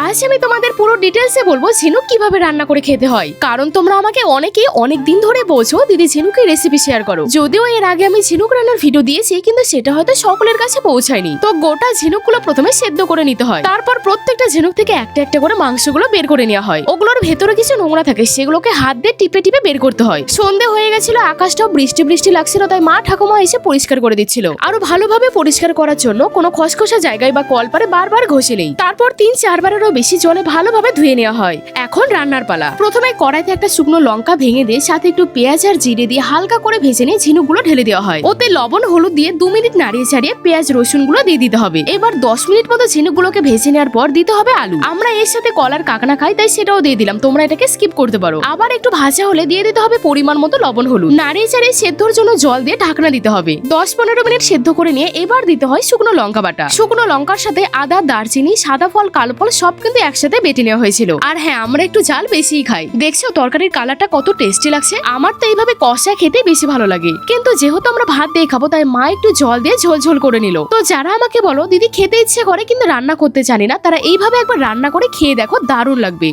আজ আমি তোমাদের পুরো ডিটেলসে বলব ঝিনুক কীভাবে রান্না করে খেতে হয়। কারণ তোমরা আমাকে অনেকে অনেক দিন ধরে বোঝো, দিদি ঝিনুকের রেসিপি শেয়ার করো। যদিও এর আগে আমি ঝিনুক রান্নার ভিডিও দিয়েছি, কিন্তু সেটা হয়তো সকলের কাছে পৌঁছায়নি। তো গোটা ঝিনুকগুলো প্রথমে সেদ্ধ করে নিতে হয়। তারপর প্রত্যেকটা ঝিনুক থেকে একটা একটা করে মাংসগুলো বের করে নেওয়া হয়। ওগুলোর ভেতরে কিছু নোংরা থাকে, সেগুলোকে হাত দিয়ে টিপে টিপে বের করতে হয়। সন্ধে হয়ে গেছিল, আকাশটাও বৃষ্টি বৃষ্টি লাগছিল, তাই মা ঠাকুমা এসে পরিষ্কার করে দিচ্ছিল। আরও ভালোভাবে পরিষ্কার করার জন্য কোনো খসখসা জায়গায় বা কলপারে বারবার ঘষে নেই। তারপর তিন চারবারেরও বেশি জলে ভালোভাবে ধুয়ে নেওয়া হয়। এখন রান্নার পালা। প্রথমে কড়াইতে একটা শুকনো লঙ্কা ভেঙে দিয়ে সাথে একটু পেঁয়াজ আর জিরে দিয়ে হালকা করে ভেজে নিয়ে ঝিনুকগুলো ঢেলে দেওয়া হয়। ওতে লবণ, হলুদ দিয়ে দু মিনিট নাড়িয়ে ছাড়িয়ে পেঁয়াজ, রসুনগুলো দিয়ে দিতে হবে। এবার দশ মিনিট মতো ঝিনুকগুলোকে ভেজে নেওয়ার পর দিতে হবে আলু। আমরা এর সাথে কলার কাকনা খাই, তাই সেটাও দিয়ে দিলাম। তোমরা এটাকে স্কিপ করতে পারো। আবার একটু ভাজা হলে দিয়ে দিতে হবে পরিমাণ মতো লবণ, হলুদ। নাড়িয়ে চাড়িয়ে সেদ্ধর জন্য জল দিয়ে ঢাকনা দিতে হবে। দশ পনেরো মিনিট সেদ্ধ করে নিয়ে এবার দিতে হয় শুকনো লঙ্কা বাটা। শুকনো লঙ্কার সাথে আদা, দারচিনি, সাদা ফল, কালো ফল সব কিন্তু একসাথে বেটে নেওয়া হয়েছিল। আর হ্যাঁ আমরা একটু ঝাল বেশিই খাই। দেখছ, তরকারির কালারটা কত টেস্টি লাগছে? আমার তো এইভাবে কষা খেতে বেশি ভালো লাগে। কিন্তু যেহেতু আমরা ভাত দিয়ে খাব, তাই মা একটু জল দিয়ে ঝোলঝোল ঝোল করে নিল। তো যারা আমাকে বলো, দিদি খেতে ইচ্ছে করে, কিন্তু রান্না করতে জানি না, তারা এইভাবে একবার রান্না করে খেয়ে দেখো, দারুণ লাগবে।